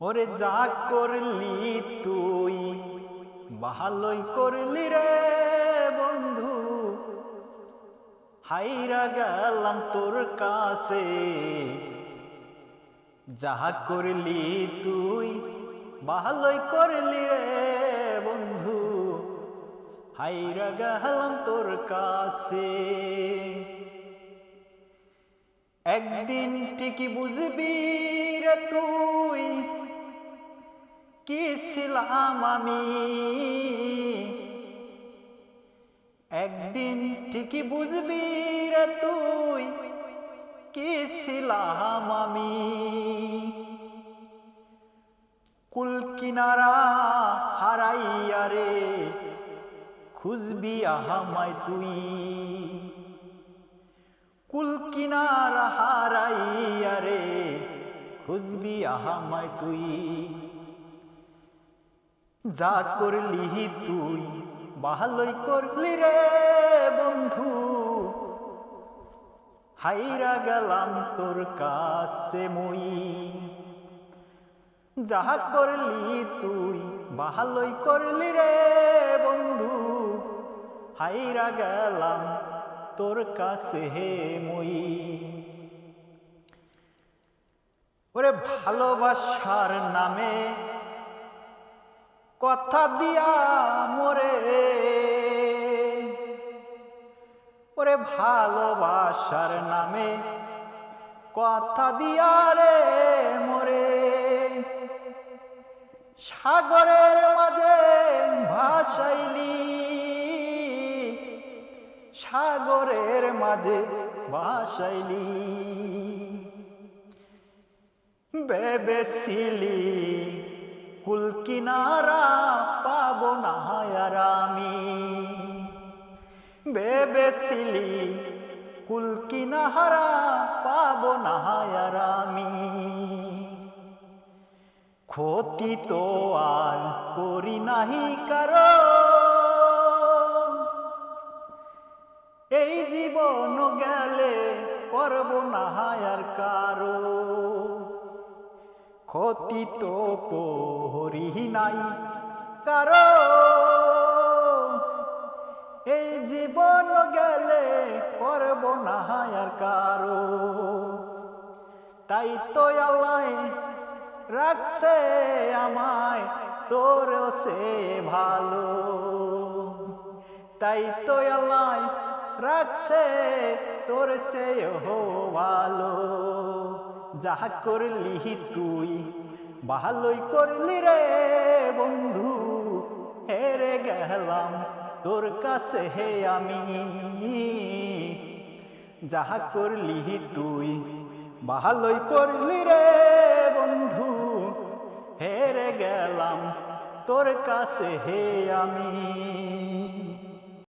ওরে যা করলি তুই, ভালোই করলি রে বন্ধু। হাইরা গেলাম তোর কাছে যাহা করলি তুই, ভালোই করলি রে বন্ধু। হাইরা গেলাম তোর কাছে। একদিন ঠিকই বুঝবি রে তুই কি ছিলাম আমি। একদিন ঠিকই বুঝবি রে তুই কি ছিলাম আমি। কুল কিনারা হারাইয়া রে, খুঁজবি আহামায় তুই। কুল কিনার হারাইয়া রে, খুঁজবি আহামায় তুই। যা করলি তুই, ভালোই করলি রে বন্ধু। হাইরা গেলাম তোর কাছে মই। যাহা করলি তুই, ভালোই করলি রে বন্ধু। হাইরা গেলাম তোর কাছে হে মই। ওরে ভালোবাসার নামে কথা দিয়া মোরে। ওরে ভালোবাসার নামে কথা দিয়া রে মোরে। সাগরের মাঝে ভাসাইলি, সাগরের মাঝে ভাসাইলি। বেবেছিলি কুল কিনারা পাব না আমি। বেবেছিলি কুল কিনারা পাব না আমি। ক্ষতি তো আর করি নাহি কারও এই জীবন গেলে করব না আর কারও ক্ষতি তো করি নাই। কারও এই জীবন গেলে করব না আর কারও তাই তো আল্লাহ রাখছে আমায় তোর সে ভালো। তাই তো আল্লাহ রাখছে, তোর সে ভালো। যাহা করলি তুই, ভালোই করলি রে বন্ধু, হেরে গেলাম তোর কাছে হে আমি। যাহা করলি তুই, ভালোই করলি রে বন্ধু, হেরে গেলাম তোর কাছে হে আমি।